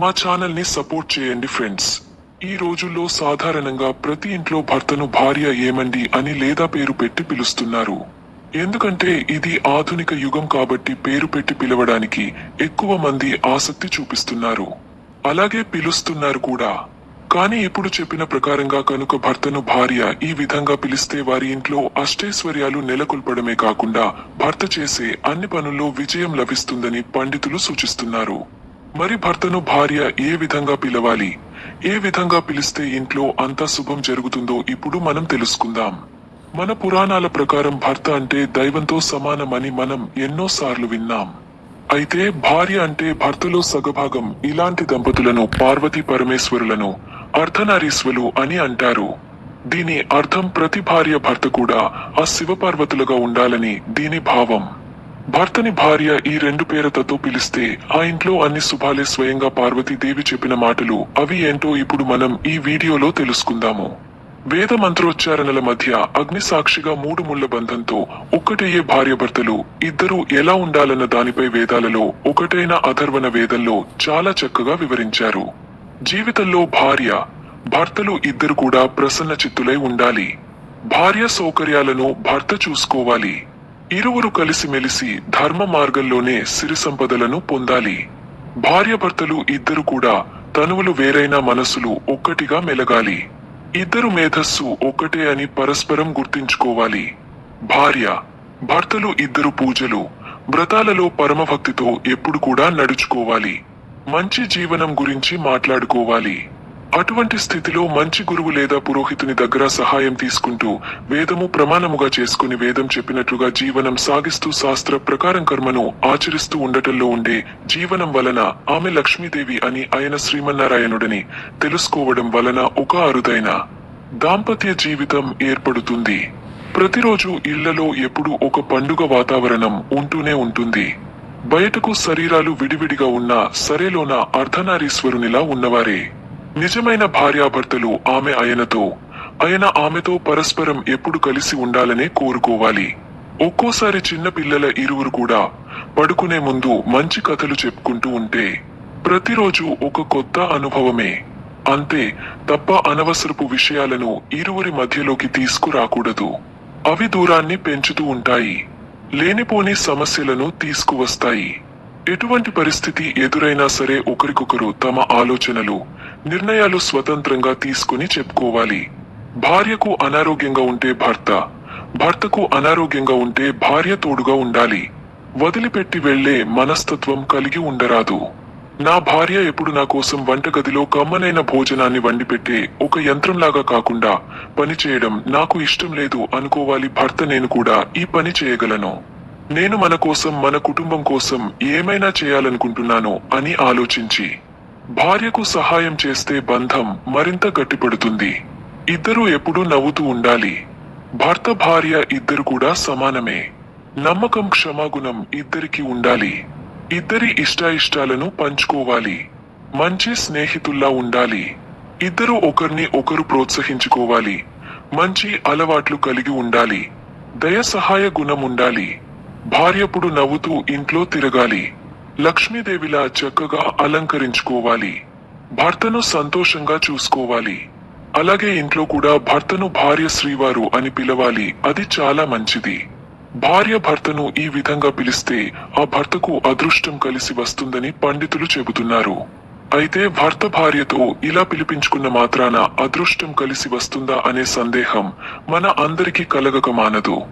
మా ఛానల్ని సపోర్ట్ చేయండి ఫ్రెండ్స్. ఈ రోజుల్లో సాధారణంగా ప్రతి ఇంట్లో భర్తను భార్య ఏమండి అని లేదా పేరు పెట్టి పిలుస్తున్నారు. ఎందుకంటే ఇది ఆధునిక యుగం కాబట్టి పేరు పెట్టి పిలవడానికి ఎక్కువ మంది ఆసక్తి చూపిస్తున్నారు. అలాగే పిలుస్తున్నారు కూడా. కానీ ఇప్పుడు చెప్పిన ప్రకారంగా కనుక భర్తను భార్య ఈ విధంగా పిలిస్తే వారి ఇంట్లో అష్టైశ్వర్యాలు నెలకొల్పడమే కాకుండా భర్త చేసే అన్ని పనుల్లో విజయం లభిస్తుందని పండితులు సూచిస్తున్నారు. మరి భర్తను భార్య ఏ విధంగా పిలవాలి? ఏ విధంగా పిలిస్తే ఇంట్లో అంత శుభం జరుగుతుందో ఇప్పుడు మనం తెలుసుకుందాం. మన పురాణాల ప్రకారం భర్త అంటే దైవంతో సమానమని మనం ఎన్నోసార్లు విన్నాం. అయితే భార్య అంటే భర్తలో సగభాగం ఇలాంటి దంపతులను పార్వతీ పరమేశ్వరులను అర్ధనారీశ్వలు అని అంటారు. దీని అర్థం ప్రతి భార్య భర్త కూడా ఆ శివపార్వతులుగా ఉండాలని దీని భావం. భర్తని భార్య ఈ రెండు పేరతతో పిలిస్తే ఆ ఇంట్లో అన్ని శుభాలే స్వయంగా పార్వతీదేవి చెప్పిన మాటలు అవి ఏంటో ఇప్పుడు మనం ఈ వీడియోలో తెలుసుకుందాము. వేద మంత్రోచ్చారణల మధ్య అగ్ని సాక్షిగా మూడు ముళ్ళ బంధంతో ఒక్కటయ్యే భార్యభర్తలు ఇద్దరూ ఎలా ఉండాలన్న దానిపై వేదాలలో ఒకటైన అధర్వణ వేదంలో చాలా చక్కగా వివరించారు. జీవితంలో భార్య భర్తలు ఇద్దరు కూడా ప్రసన్న చిత్తులై ఉండాలి. భార్య సౌకర్యాలను భర్త చూసుకోవాలి. ఇరువురు కలిసిమెలిసి ధర్మ మార్గంలోనే సిరి సంపదలను పొందాలి. భార్యభర్తలు ఇద్దరు కూడా తనువులు వేరైన మనసులు ఒక్కటిగా మెలగాలి. ఇద్దరు మేధస్సు ఒక్కటే అని పరస్పరం గుర్తించుకోవాలి. భార్య భర్తలు ఇద్దరు పూజలు వ్రతాలలో పరమభక్తితో ఎప్పుడు కూడా నడుచుకోవాలి. మంచి జీవనం గురించి మాట్లాడుకోవాలి. అటువంటి స్థితిలో మంచి గురువు లేదా పురోహితుని దగ్గర సహాయం తీసుకుంటూ వేదము ప్రమాణముగా చేసుకుని వేదం చెప్పినట్లుగా జీవనం సాగిస్తూ శాస్త్ర ప్రకారం కర్మను ఆచరిస్తూ ఉండటంలో ఉండే జీవనం వలన ఆమె లక్ష్మీదేవి అని ఆయన శ్రీమన్నారాయణుడని తెలుసుకోవడం వలన ఒక అరుదైన దాంపత్య జీవితం ఏర్పడుతుంది. ప్రతిరోజు ఇళ్ళలో ఎప్పుడూ ఒక పండుగ వాతావరణం ఉంటూనే ఉంటుంది. బయటకు శరీరాలు విడివిడిగా ఉన్న సరేలోన అర్ధనారీశ్వరునిలా ఉన్నవారే. నిజమైన భార్యాభర్తలు ఆమె ఆయనతో ఆయన ఆమెతో పరస్పరం ఎప్పుడు కలిసి ఉండాలనే కోరుకోవాలి. ఒక్కోసారి చిన్న పిల్లల ఇరువురు కూడా పడుకునే ముందు మంచి కథలు చెప్పుకుంటూ ఉంటే ప్రతిరోజు ఒక కొత్త అనుభవమే. అంతే తప్ప అనవసరపు విషయాలను ఇరువురి మధ్యలోకి తీసుకురాకూడదు. అవి దూరాన్ని పెంచుతూ ఉంటాయి. లేనిపోని సమస్యలను తీసుకువస్తాయి. ఎటువంటి పరిస్థితి ఎదురైనా సరే ఒకరికొకరు తమ ఆలోచనలు నిర్ణయాలు స్వతంత్రంగా తీసుకుని చెప్పుకోవాలి. భార్యకు అనారోగ్యంగా ఉంటే భర్త భర్తకు అనారోగ్యంగా ఉంటే భార్య తోడుగా ఉండాలి. వదిలిపెట్టి వెళ్ళే మనస్తత్వం కలిగి ఉండరాదు. నా భార్య ఎప్పుడు నా కోసం వంటగదిలో కమ్మనైన భోజనాన్ని వండిపెట్టే ఒక యంత్రంలాగా కాకుండా పని చేయడం నాకు ఇష్టం లేదు అనుకోవాలి భర్త నేను కూడా ఈ పని చేయగలను. నేను మన కోసం మన కుటుంబం కోసం ఏమైనా చేయాలనుకుంటున్నాను అని ఆలోచించి భార్యకు సహాయం చేస్తే బంధం మరింత గట్టిపడుతుంది. ఇద్దరూ ఎప్పుడూ నవ్వుతూ ఉండాలి. భర్త భార్య ఇద్దరు కూడా సమానమే. నమ్మకం క్షమాగుణం ఇద్దరికి ఉండాలి. ఇద్దరి ఇష్టాయిష్టాలను పంచుకోవాలి. మంచి స్నేహితుల్లా ఉండాలి. ఇద్దరు ఒకరిని ఒకరు ప్రోత్సహించుకోవాలి. మంచి అలవాట్లు కలిగి ఉండాలి. దయ సహాయ గుణం ఉండాలి. భార్యప్పుడు నవ్వుతూ ఇంట్లో తిరగాలి. లక్ష్మీదేవిలా చక్కగా అలంకరించుకోవాలి. భర్తను సంతోషంగా చూసుకోవాలి. అలాగే ఇంట్లో కూడా భర్తను భార్య శ్రీవారు అని పిలవాలి. అది చాలా మంచిది. భార్య భర్తను ఈ విధంగా పిలిస్తే ఆ భర్తకు అదృష్టం కలిసి వస్తుందని పండితులు చెబుతున్నారు. అయితే భర్త భార్యతో ఇలా పిలిపించుకున్న మాత్రాన అదృష్టం కలిసి వస్తుందా అనే సందేహం మన అందరికీ కలగక మానదు.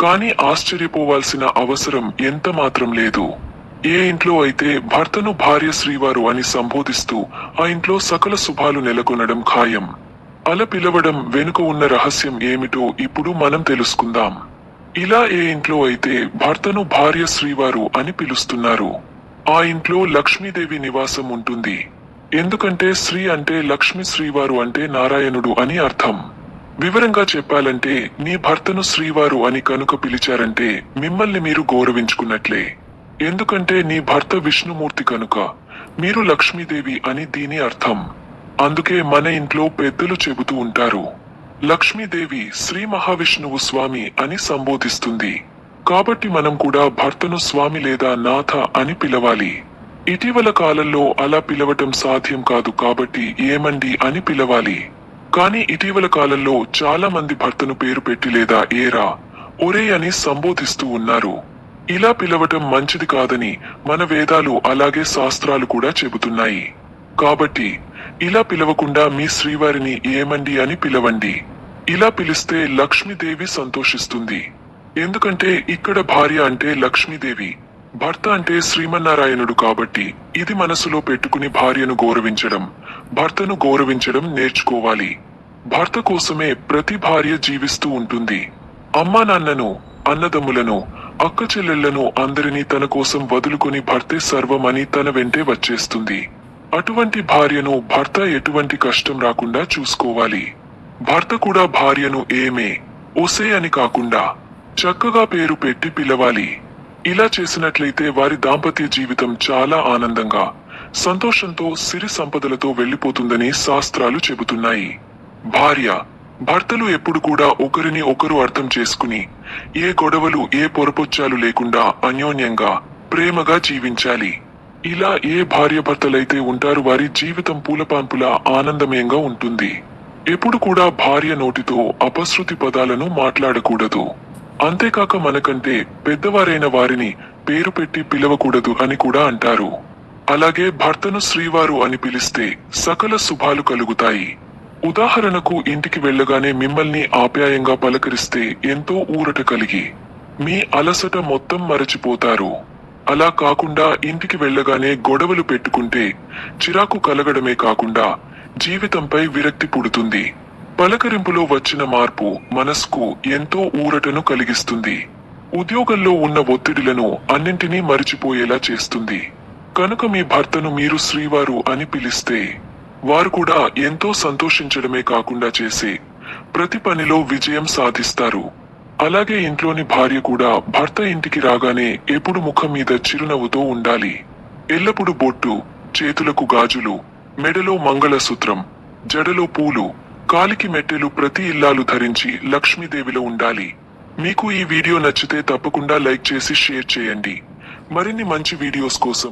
కానీ ఆశ్చర్యపోవాల్సిన అవసరం ఎంత మాత్రం లేదు. ఏ ఇంట్లో అయితే భర్తను భార్య శ్రీవారు అని సంబోధిస్తూ ఆ ఇంట్లో సకల శుభాలు నెలకొనడం ఖాయం. అలా పిలవడం వెనుక ఉన్న రహస్యం ఏమిటో ఇప్పుడు మనం తెలుసుకుందాం. ఇలా ఏ ఇంట్లో అయితే భర్తను భార్య శ్రీవారు అని పిలుస్తున్నారు ఆ ఇంట్లో లక్ష్మీదేవి నివాసం ఉంటుంది. ఎందుకంటే శ్రీ అంటే లక్ష్మీ శ్రీవారు అంటే నారాయణుడు అని అర్థం. వివరంగా చెప్పాలంటే నీ భర్తను శ్రీవారు అని కనుక పిలిచారంటే మిమ్మల్ని మీరు గౌరవించుకున్నట్లే. ఎందుకంటే నీ భర్త విష్ణుమూర్తి కనుక మీరు లక్ష్మీదేవి అని దీని అర్థం. అందుకే మన ఇంట్లో పెద్దలు చెబుతూ ఉంటారు లక్ష్మీదేవి శ్రీ మహావిష్ణువు స్వామి అని సంబోధిస్తుంది. కాబట్టి మనం కూడా భర్తను స్వామి లేదా నాథ అని పిలవాలి. ఇటీవల కాలంలో అలా పిలవటం సాధ్యం కాదు కాబట్టి ఏమండి అని పిలవాలి. కానీ ఇటీవల కాలంలో చాలా మంది భర్తను పేరు పెట్టి లేదా ఏరా ఒరే అని సంబోధిస్తూ ఉన్నారు. ఇలా పిలవటం మంచిది కాదని మన వేదాలు అలాగే శాస్త్రాలు కూడా చెబుతున్నాయి. కాబట్టి ఇలా పిలవకుండా మీ శ్రీవారిని ఏమండి అని పిలవండి. ఇలా పిలిస్తే లక్ష్మీదేవి సంతోషిస్తుంది. ఎందుకంటే ఇక్కడ భార్య అంటే లక్ష్మీదేవి భర్త అంటే శ్రీమన్నారాయణుడు కాబట్టి ఇది మనసులో పెట్టుకుని భార్యను గౌరవించడం భర్తను గౌరవించడం నేర్చుకోవాలి. భర్త కోసమే ప్రతి భార్య జీవిస్తూ ఉంటుంది. అమ్మా నాన్నను అన్నదమ్ములను అక్క చెల్లెళ్ళను అందరినీ తన కోసం వదులుకొని భర్తే సర్వమని తన వెంటే వచ్చేస్తుంది. అటువంటి భార్యను భర్త ఎటువంటి కష్టం రాకుండా చూసుకోవాలి. భర్త కూడా భార్యను ఏమే ఒసే అని కాకుండా చక్కగా పేరు పెట్టి పిలవాలి. ఇలా చేసినట్లయితే వారి దాంపత్య జీవితం చాలా ఆనందంగా సంతోషంతో సిరి సంపదలతో వెళ్ళిపోతుందని శాస్త్రాలు చెబుతున్నాయి. భార్య భర్తలు ఎప్పుడు కూడా ఒకరిని ఒకరు అర్థం చేసుకుని ఏ గొడవలు ఏ పొరపొచ్చాలు లేకుండా అన్యోన్యంగా ప్రేమగా జీవించాలి. ఇలా ఏ భార్య భర్తలైతే ఉంటారు వారి జీవితం పూలపాన్పులా ఆనందమయంగా ఉంటుంది. ఎప్పుడు కూడా భార్య నోటితో అపశృతి పదాలను మాట్లాడకూడదు. అంతేకాక మనకంటే పెద్దవారైన వారిని పేరు పెట్టి పిలవకూడదు అని కూడా అంటారు. అలాగే భర్తను శ్రీవారు అని పిలిస్తే సకల శుభాలు కలుగుతాయి. ఉదాహరణకు ఇంటికి వెళ్ళగానే మిమ్మల్ని ఆప్యాయంగా పలకరిస్తే ఎంతో ఊరట కలిగి మీ అలసట మొత్తం మరచిపోతారు. అలా కాకుండా ఇంటికి వెళ్ళగానే గొడవలు పెట్టుకుంటే చిరాకు కలగడమే కాకుండా జీవితంపై విరక్తి పుడుతుంది. పలకరింపులో వచ్చిన మార్పు మనస్కు ఎంతో ఊరటను కలిగిస్తుంది. ఉద్యోగంలో ఉన్న ఒత్తిడిలను అన్నింటినీ మరిచిపోయేలా చేస్తుంది. కనుక మీ భర్తను మీరు శ్రీవారు అని పిలిస్తే వారు కూడా ఎంతో సంతోషించడమే కాకుండా చేసే ప్రతి పనిలో విజయం సాధిస్తారు. అలాగే ఇంట్లోని భార్య కూడా భర్త ఇంటికి రాగానే ఎప్పుడు ముఖం మీద చిరునవ్వుతో ఉండాలి. ఎల్లప్పుడు బొట్టు చేతులకు గాజులు మెడలో మంగళసూత్రం జడలో పూలు కాలికి మెట్టెలు ప్రతి ఇల్లాలు ధరించి లక్ష్మీదేవిలో ఉండాలి. మీకు ఈ వీడియో నచ్చితే తప్పకుండా లైక్ చేసి షేర్ చేయండి. మరిన్ని మంచి వీడియోస్ కోసం